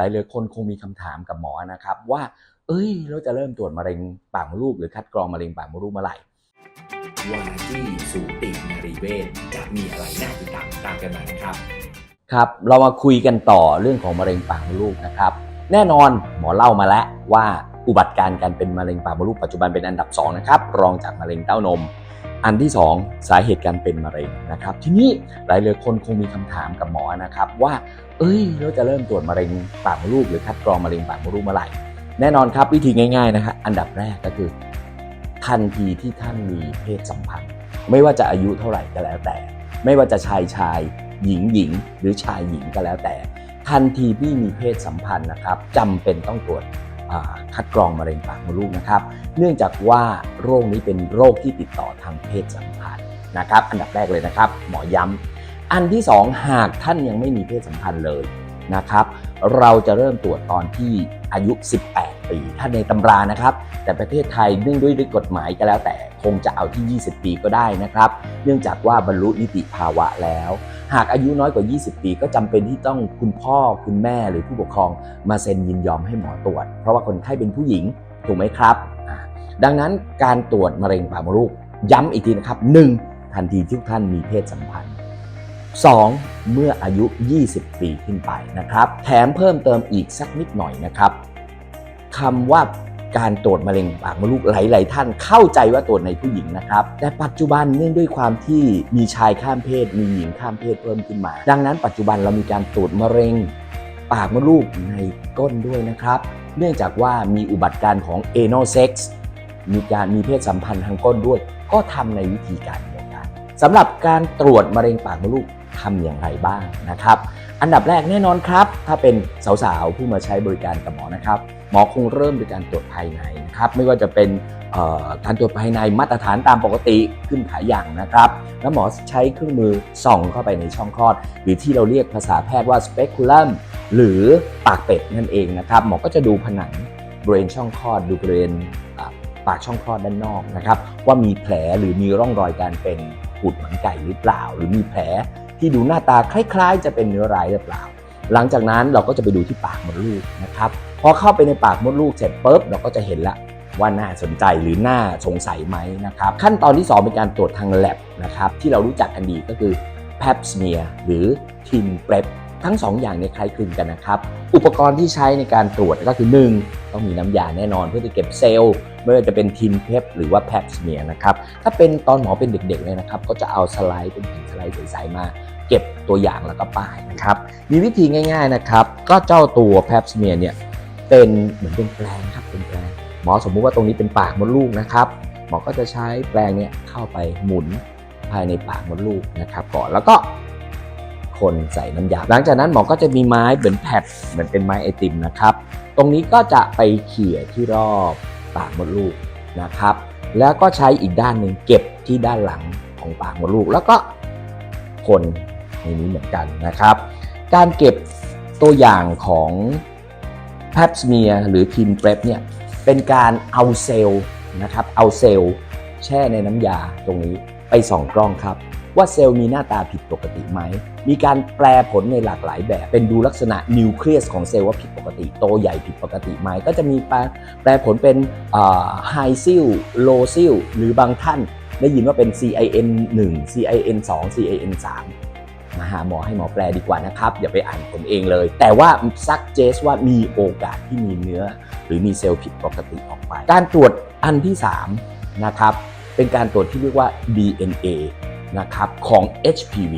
หลายเลยคนคงมีคำถามกับหมอนะครับ ว่า เอ้ย เราจะเริ่มตรวจมะเร็งปากมดลูกหรือคัดกรองมะเร็งปากมดลูกเมื่อไหร่วาจี้สูตินารีเวชจะมีอะไรน่าติดตามตามกันมานะครับ ครับเรามาคุยกันต่อเรื่องของมะเร็งปากมดลูกนะครับ แน่นอนหมอเล่ามาแล้วว่าอุบัติการณ์การเป็นมะเร็งปากมดลูกปัจจุบันเป็นอันดับ2นะครับรองจากมะเร็งเต้านม อันที่ 2 สาเหตุการเป็นมะเร็งนะครับ ทีนี้หลายเลยคนคงมีคำถามกับหมอนะครับว่า เอ้ยเราจะเริ่มตรวจมะเร็งปากมดลูกหรือคัดกรองมะเร็งปากมดลูกเมื่อไหร่แน่นอนครับวิธีง่ายๆนะครับอันดับแรกก็คือทันทีที่ท่านมีเพศสัมพันธ์ ไม่ว่าจะอายุเท่าไหร่ก็แล้วแต่ ไม่ว่าจะชายชายหญิงหญิง หรือชายหญิงก็แล้วแต่ ทันทีที่มีเพศสัมพันธ์นะครับจำเป็นต้องตรวจ คัดกรองมะเร็งปากมดลูกนะครับ เนื่องจากว่าโรคนี้เป็นโรคที่ติดต่อทางเพศสัมพันธ์นะครับ อันดับแรกเลยนะครับ หมอย้ำอันที่สองหากท่านยังไม่มีเพศสัมพันธ์เลยนะครับ เราจะเริ่มตรวจตอนที่อายุ 18 ปีถ้าในตำรานะครับ แต่ประเทศไทยเนื่องด้วยด้วยกฎหมายก็แล้วแต่คงจะเอาที่ 20 ปีก็ได้นะครับ เนื่องจากว่าบรรลุนิติภาวะแล้ว หากอายุน้อยกว่า 20 ปี ก็จำเป็นที่ต้องคุณพ่อคุณแม่หรือผู้ปกครองมาเซ็นยินยอมให้หมอตรวจ เพราะว่าคนไข้เป็นผู้หญิงถูกไหมครับ ดังนั้นการตรวจมะเร็งปากมดลูกย้ำอีกทีนะครับ 1. ทันทีที่ท่านมีเพศสัมพันธ์ 2. เมื่ออายุ 20 ปีขึ้นไปนะครับ แถมเพิ่มเติมอีกสักนิดหน่อยนะครับคำว่า การตรวจมะเร็งปากมดลูกหลาย ๆ ท่านเข้าใจว่าตรวจในผู้หญิงนะครับ แต่ปัจจุบันเนื่องด้วยความที่มีชายข้ามเพศ มีหญิงข้ามเพศเพิ่มขึ้นมา ดังนั้นปัจจุบันเรามีการตรวจมะเร็งปากมดลูกในก้นด้วยนะครับ เนื่องจากว่ามีอุบัติการณ์ของ anal sex มีการมีเพศสัมพันธ์ทางก้นด้วย ก็ทำในวิธีการเดียวกันสำหรับการตรวจมะเร็งปากมดลูกทำอย่างไรบ้างนะครับ อันดับแรกแน่นอนครับ ถ้าเป็นสาวๆผู้มาใช้บริการกับหมอนะครับ หมอคงเริ่มด้วยการตรวจภายในนะครับไม่ว่าจะเป็นการตรวจภายในมาตรฐานตามปกติขึ้นขาอย่างนะครับ แล้วหมอใช้เครื่องมือส่องเข้าไปในช่องคลอด หรือที่เราเรียกภาษาแพทย์ว่า speculum หรือปากเป็ดนั่นเองนะครับ หมอก็จะดูผนังบริเวณช่องคลอดดูบริเวณปากช่องคลอดด้านนอกนะครับว่ามีแผลหรือมีร่องรอยการเป็นปูดหมันไก่หรือเปล่า หรือมีแผลที่ดูหน้าตาคล้าย ๆ จะเป็นเนื้อร้ายหรือเปล่า หลังจากนั้นเราก็จะไปดูที่ปากมดลูกนะครับพอเข้าไปในปากมดลูกเสร็จปุ๊บเราก็จะเห็นละว่าน่าสนใจหรือน่าสงสัยไหมนะครับ ขั้นตอนที่ 2 เป็นการตรวจทางแลบนะครับที่เรารู้จักกันดีก็คือ pap smear หรือ tin prep ทั้ง 2 อย่างเนี่ยคล้ายคลึงกันนะครับ อุปกรณ์ที่ใช้ในการตรวจก็คือ 1 ต้องมีน้ำยาแน่นอนเพื่อจะเก็บเซลล์ไม่ว่าจะเป็นทินเพปหรือว่า pap smear นะครับ ถ้าเป็นตอนหมอเป็นเด็กๆเลยนะครับ ก็จะเอาสไลด์เป็นแผ่นสไลด์ใสๆมา เก็บตัวอย่างแล้วก็ป้ายนะครับ มีวิธีง่าย ๆนะครับ ก็เจ้าตัว pap smear เนี่ยเป็นเหมือนเป็นแปลงครับเป็นแปลงหมอสมมุติว่าตรงนี้เป็นปากมดลูกนะครับหมอก็จะใช้แปลงเนี่ยเข้าไปหมุนภายในปากมดลูกนะครับก่อนแล้วก็คนใส่น้ำยา หลังจากนั้นหมอก็จะมีไม้เหมือนแพดเหมือนเป็นไม้ไอติมนะครับ ตรงนี้ก็จะไปเขี่ยที่รอบปากมดลูกนะครับ แล้วก็ใช้อีกด้านหนึ่งเก็บที่ด้านหลังของปากมดลูก แล้วก็คน นนี้เหมือนกันนะครับ การเก็บตัวอย่างของ p a p smear หรือ tin prep เนี่ยเป็นการเอาเซลล์นะครับเอาเซลล์แช่ในน้ำยาตรงนี้ไปส่องกล้องครับ ว่าเซลล์มีหน้าตาผิดปกติไหม มีการแปลผลในหลากหลายแบบ เป็นดูลักษณะนิวเคลียสของเซลล์ว่าผิดปกติ โตใหญ่ผิดปกติไหม ก็จะมีแปลแปลผลเป็นไฮซิลโลซิลหรือบางท่านได้ยินว่าเป็น CIN 1 CIN 2 CIN 3 มาหาหมอให้หมอแปลดีกว่านะครับอย่าไปอ่านผลเองเลย แต่ว่าซักเจสว่ามีโอกาสที่มีเนื้อ หรือมีเซลล์ผิดปกติออกไป การตรวจอันที่3นะครับเป็นการตรวจที่เรียกว่า DNA นะครับของ HPV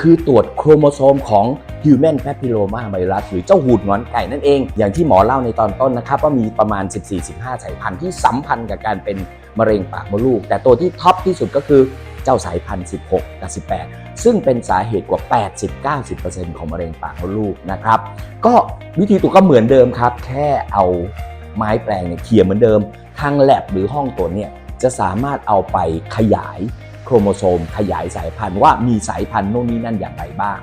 คือตรวจโครโมโซมของ Human Papilloma Virus หรือเจ้าหูดงอนไก่นั่นเอง อย่างที่หมอเล่าในตอนต้นนะครับ ว่ามีประมาณ 14-15 สายพันธุ์ที่สัมพันธ์กับการเป็นมะเร็งปากมดลูก แต่ตัวที่ท็อปที่สุดก็คือ เจ้าสายพันธุ์ 16 กับ 18 ซึ่งเป็นสาเหตุกว่า 80-90%ของมะเร็งปากมดลูกนะครับ ก็วิธีตรวจก็เหมือนเดิมครับ แค่เอาไม้แปลงเนี่ยเขี่ยเหมือนเดิม ทางแลบหรือห้องตรวจเนี่ยจะสามารถเอาไปขยายโครโมโซม ขยายสายพันธุ์ว่ามีสายพันธุ์โน่นนี่นั่นอย่างไรบ้าง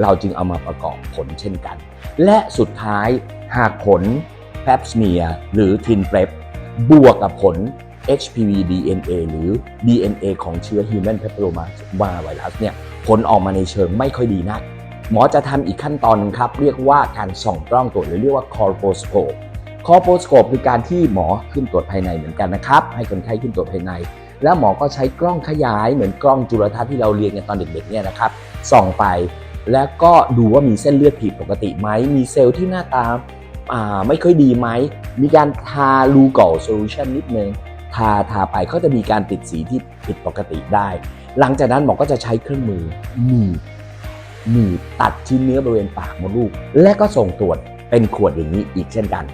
เราจึงเอามาประกอบผลเช่นกัน และสุดท้ายหากผล p a p smear หรือ tin prep บวกกับผล HPV DNA หรือ DNA ของเชื้อ Human Papilloma Virus เนี่ยผลออกมาในเชิงไม่ค่อยดีนัก หมอจะทำอีกขั้นตอนนึงครับ เรียกว่าการส่องกล้องตรวจหรือเรียกว่า colposcope colposcope คือการที่หมอขึ้นตรวจภายในเหมือนกันนะครับ ให้คนไข้ขึ้นตรวจภายใน แล้วหมอก็ใช้กล้องขยายเหมือนกล้องจุลทรรศน์ที่เราเรียนกันตอนเด็กๆเนี่ยนะครับส่องไป แล้วก็ดูว่ามีเส้นเลือดผิดปกติไหมมีเซลล์ที่หน้าตาไม่ค่อยดีไหม มีการทาลูกลโซลูชันนิดนึง ทาทาไปเขาจะมีการติดสีที่ผิดปกติได้ หลังจากนั้นหมอก็จะใช้เครื่องมือหนีบหนีบตัดชิ้นเนื้อบริเวณปากมดลูก และก็ส่งตรวจเป็นขวดอย่างนี้อีกเช่นกัน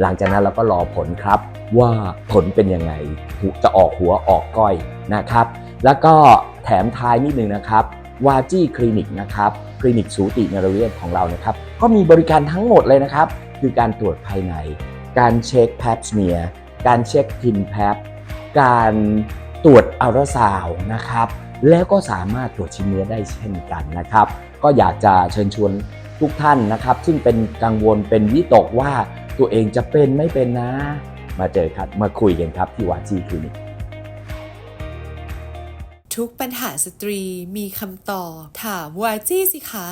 หลังจากนั้นเราก็รอผลครับว่าผลเป็นยังไงจะออกหัวออกก้อยนะครับ แล้วก็แถมท้ายนิดนึงนะครับวาจี้คลินิกนะครับคลินิกสูตินรเวชของเรานะครับ ก็มีบริการทั้งหมดเลยนะครับ คือการตรวจภายใน การเช็คแพปสเมีย การเช็คทินแพปการตรวจอัลตราซาวน์นะครับ แล้วก็สามารถตรวจชิ้นเนื้อได้เช่นกันนะครับ ก็อยากจะเชิญชวนทุกท่านนะครับ ซึ่งเป็นกังวลเป็นวิตกว่าตัวเองจะเป็นไม่เป็นนะ มาเจอครับมาคุยกันครับที่วาจีคลินิกทุกปัญหาสตรีมีคำตอบถามวาจี้สิคะ